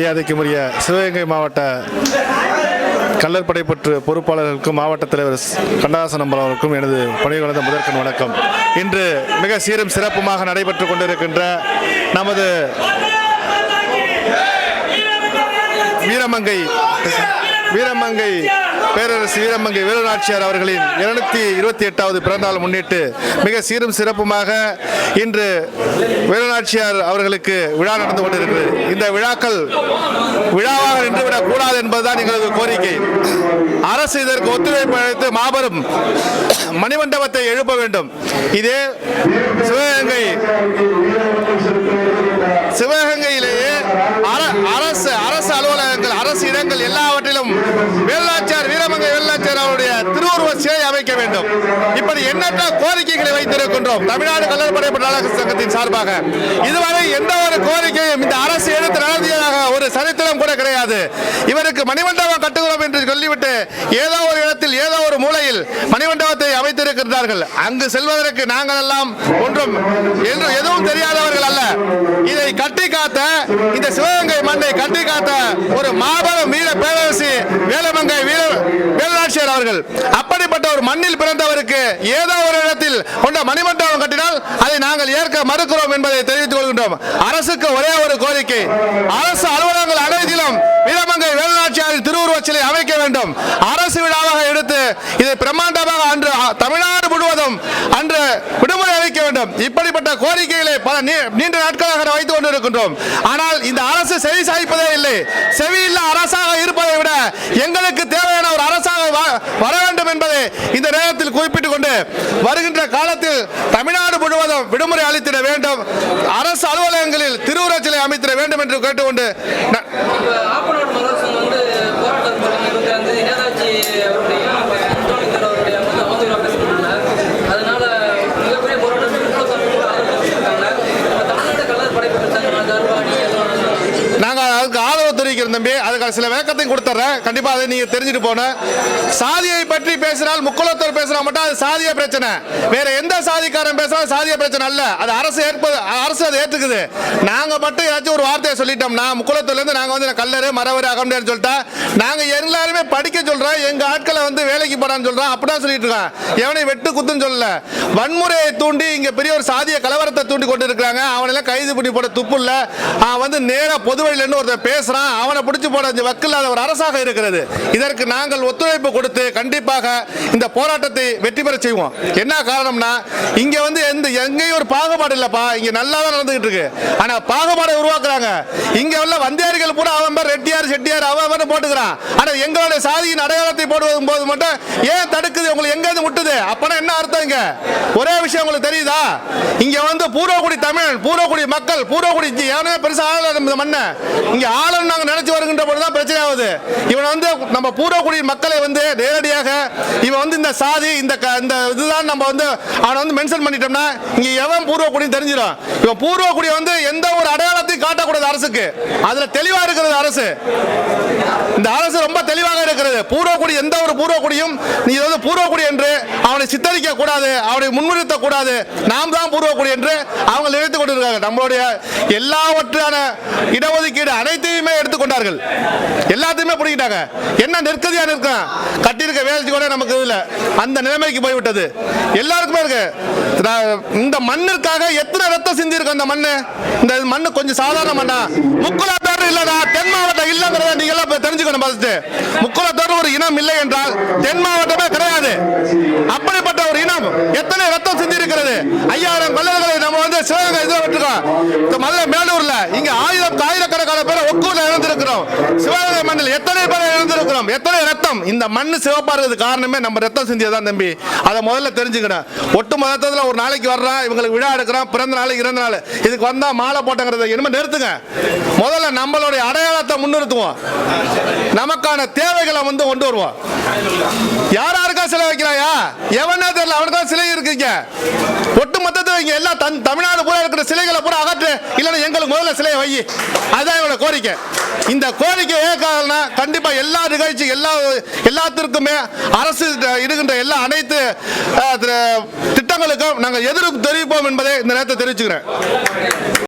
மரியாதைக்குரிய சிவகங்கை மாவட்ட கல்லற்படை பற்று பொறுப்பாளர்களுக்கும் மாவட்ட தலைவர் ஸ். அம்பலம் அவருக்கும் எனது பணிகளந்த முதற்கண் வணக்கம் இன்று மிக சீரும் சிறப்புமாக நடைபெற்றுக் கொண்டிருக்கின்ற நமது வீரமங்கை வீரமங்கை பேரரசு வீரமங்கை வீரநாச்சியார் அவர்களின் இருநூத்தி இருபத்தி எட்டாவது பிறந்தநாள் முன்னிட்டு மிக சீரும் சிறப்புமாக இன்று வீரநாச்சியார் அவர்களுக்கு விழா நடந்து கொண்டிருக்கிறது. இந்த விழாக்கள் விழாவாக நின்றுவிடக் கூடாது என்பதுதான் எங்களது கோரிக்கை. அரசு இதற்கு ஒத்துழைப்பு அளித்து மாபெரும் மணிமண்டபத்தை எழுப்ப வேண்டும். இதே சிவகங்கை சிவகங்கையிலேயே அரசு அரசு அலுவலகங்கள் அரசு இடங்கள் எல்லாவற்றிலும் வேலாச்சார் வீரமங்கை வேலாச்சார் அவருடைய திருவுருவ சிலை அமைக்க வேண்டும் இப்படி எண்ணற்ற கோரிக்கைகளை வைத்திருக்கின்றோம். தமிழ்நாடு கல்லற்படை பட்டாளர் சங்கத்தின் சார்பாக. இதுவரை எந்த ஒரு கோரிக்கையும் இந்த அரசு எடுத்து நடத்தியதாக ஒரு சரித்திரம் கூட கிடையாது. இவருக்கு மணிமண்டபம் கட்டுகிறோம் என்று சொல்லிவிட்டு ஏதோ ஒரு இடத்தில் ஏதோ ஒரு மூலையில் மணிமண்டபத்தை அமைத்திருக்கிறார்கள் அங்கு செல்வதற்கு நாங்கள் எல்லாம் ஒன்றும் என்று எதுவும் தெரியாதவர்கள் அல்ல. இதை கட்டி காத்த இந்த சிவகங்கை மண்ணை கட்டி காத்த ஒரு மாபெரும் வீர பேரரசி வேலுநாச்சியார் அவர்கள். அப்படிப்பட்ட ஒரு மண்ணில் பிறந்தவருக்கு ஏதோ ஒரு இடத்தில் கொண்ட மணிமண்டபம் கட்டினால் அதை நாங்கள் ஏற்க மறுக்கிறோம் என்பதை தெரிவித்துக் கொள்கின்றோம். அரசுக்கு ஒரே ஒரு கோரிக்கை. அரசு அலுவலகங்கள் அனைத்திலும் வீரமங்கை வேலுநாச்சியாரின் திருவுருவச் சிலை அமைக்க வேண்டும். அரசு விழாவாக எடுத்து இதை பிரம்மாண்டமாக அன்று தமிழ்நாடு முழுவதும் அன்று விடுமுறை அளிக்க வேண்டும். இப்படிப்பட்ட கோரிக்கைகளை பல நீண்ட நாட்களாக வைத்துக் கொண்டிருக்கின்றோம். ஆனால் இந்த அரசு செவி சாய்ப்பதே இல்லை. செவியில்லா அரசாக இருப்பதை விட எங்களுக்கு தேவையான ஒரு வர வேண்டும் என்பதை இந்த நேரத்தில் குறிப்பிட்டுக் கொண்டு வருகின்ற காலத்தில் தமிழ்நாடு முழுவதும் விடுமுறை அளித்திட வேண்டும். அரசு அலுவலகங்களில் திருவுருவச்சிலை அமைத்திட வேண்டும் என்று கேட்டுக்கொண்டு தம்பி அதுக்கு சில விளக்கத்தையும் கொடுத்துட்றேன். கண்டிப்பாக அதை நீங்கள் தெரிஞ்சுட்டு போகணும் சாதியை பற்றி பேசினால் முக்குலத்தோர் பேசினா மட்டும் அது சாதிய பிரச்சனை. வேற எந்த சாதிக்காரன் பேசினாலும் சாதிய பிரச்சனை அல்ல. அது அரசு ஏற்பது அரசு அதை ஏற்றுக்குது. நாங்கள் மட்டும் ஏதாச்சும் ஒரு வார்த்தையை சொல்லிட்டோம்னா முக்குலத்தூர்லேருந்து நாங்கள் வந்து கல்லறு மரவர் அகம்டேன்னு சொல்லிட்டா நாங்கள் எல்லாருமே படிக்க சொல்கிறோம் எங்கள் ஆட்களை வந்து வேலைக்கு போடான்னு சொல்கிறோம் அப்படிதான் சொல்லிட்டு இருக்கோம் எவனை வெட்டு குத்துன்னு சொல்லல. வன்முறையை தூண்டி இங்கே பெரிய ஒரு சாதிய கலவரத்தை தூண்டி கொண்டு இருக்கிறாங்க அவனெல்லாம் கைது பண்ணி போட துப்பு இல்லை. அவன் வந்து நேராக பொதுவழியிலேருந்து ஒருத்தர் ஒருத்தன் பேசுகிறான் அவனை பிடிச்சி போட இந்த வக்கில்லாத ஒரு அரசாக இருக்கிறது. இதற்கு நாங்கள் ஒத்துழைப்பு கொடுத்து கண்டிப்பாக இந்த போராட்டத்தை வெற்றி பெற செய்வோம். என்ன காரணம்னா இங்க வந்து எந்த எங்கேயும் ஒரு பாகுபாடு இல்லப்பா. இங்க நல்லா தான் நடந்துகிட்டு இருக்கு. ஆனா பாகுபாடை உருவாக்குறாங்க. இங்க உள்ள வந்தியாரிகள் கூட அவன் பேர் ரெட்டியார் செட்டியார் அவன் போட்டுக்கிறான். ஆனா எங்களுடைய சாதியின் அடையாளத்தை போடுவதும் போது மட்டும் ஏன் தடுக்குது? உங்களுக்கு எங்க இருந்து முட்டுது? அப்பனா என்ன அர்த்தம் இங்க? ஒரே விஷயம் உங்களுக்கு தெரியுதா? இங்க வந்து பூர்வக்குடி தமிழ் பூர்வக்குடி மக்கள் பூர்வகுடி இங்க பெருசா ஆளல இந்த மண்ணை இங்க ஆளுன்னு நாங்க நினைச்சு வருகின்ற பொழுதுதான் பிரச்சனை ஆகுது. இவன் வந்து நம்ம பூர்வகுடி மக்களை வந்து நேரடியாக இவன் வந்து இந்த சாதி இந்த இந்த இதுதான் நம்ம வந்து அவனை வந்து மென்ஷன் பண்ணிட்டோம்னா இங்க எவன் பூர்வகுடி தெரிஞ்சிடும் இவன் பூர்வகுடி வந்து எந்த ஒரு அடையாளத்தை காட்டக்கூடாது அரசுக்கு. அதுல தெளிவா இருக்கிறது அரசு. இந்த அரசு ரொம்ப தெளிவாக இருக்கிறது. பூர்வக்குடி எந்த ஒரு பூர்வக்குடியும் நீ வந்து பூர்வக்குடி என்று அவனை சித்தரிக்க கூடாது அவனை முன்னிறுத்த கூடாது. நாம் தான் பூர்வக்குடி என்று அவங்க நினைத்துக் கொண்டிருக்காங்க நம்மளுடைய எல்லாவற்றான இடஒதுக்கீடு அனைத்தையுமே எடுத்துக்கொண்டார்கள் எல்லாத்தையுமே பிடிக்கிட்டாங்க என்ன நெருக்கதியா நிற்கும் கட்டியிருக்க வேலை கூட நமக்கு இல்ல அந்த நிலைமைக்கு போய்விட்டது. எல்லாருக்குமே இருக்கு. இந்த மண்ணிற்காக எத்தனை ரத்தம் சிந்தி இருக்கு அந்த மண்ணு? இந்த மண்ணு கொஞ்சம் சாதாரண முக்குலத்தோடு இல்லடா தென் மாவட்டம் இல்லைங்கிறத நீங்க எல்லாம் தெரிஞ்சுக்கணும் ஃபர்ஸ்ட் முக்குலத்தோடு ஒரு இனம் இல்லை என்றால் தென் மாவட்டமே கிடையாது. அப்படிப்பட்ட ஒரு இனம் எத்தனை ரத்தம் சிந்தி இருக்கிறது ஐயாயிரம் கொள்ளர்களை நம்ம வந்து சிவகங்கை இதில் விட்டுருக்கோம். இந்த மதுரை மேலூர்ல. இங்க ஆயிரம் கோடிக்கணக்கான பேர் ஒக்கூர்ல இழந்திருக்கிறோம். சிவகங்கை மண்ணில் எத்தனை பேர் இழந்திருக்கிறோம்? எத்தனை ரத்தம் இந்த மண் சிவப்பா இருக்கிறது காரணமே நம்ம ரத்தம் சிந்தியதான் தம்பி. அதை முதல்ல தெரிஞ்சுக்கணும். ஒட்டு மொத்தத்தில் ஒரு நாளைக்கு வர்றான் இவங்களுக்கு விழா எடுக்கிறான் பிறந்த நாளைக்கு இறந்த நாள். இதுக்கு வந்தா மாலை போட்டங்கிறத இனிமேல் நிறுத்துங்க. முதல்ல நம்மளுடைய அடையாளத்தை முன்னிறுத்துவோம். நமக்கான தேவைகளை வந்து கொண்டு வருவோம். யார் யாருக்கா சிலை வைக்கிறாயா? எவனா தெரியல அவனுக்கு தான் சிலை இருக்கீங்க. ஒட்டு மொத்தத்தை வைங்க எல்லா தமிழ்நாடு பூரா இருக்கிற சிலைகளை பூரா அகற்று இல்லைன்னா எங்களுக்கு முதல்ல சிலையை வை. இதுதான் இவனோட கோரிக்கை. இந்த கோரிக்கை ஏற்காதனா கண்டிப்பா எல்லா நிகழ்ச்சி எல்லா எல்லாத்திற்குமே அரசு இடுகின்ற எல்லா அனைத்து திட்டங்களுக்கும் நாங்கள் எதிர்ப்பு தெரிவிப்போம் என்பதை இந்த நேரத்தை தெரிவிச்சுக்கிறேன்.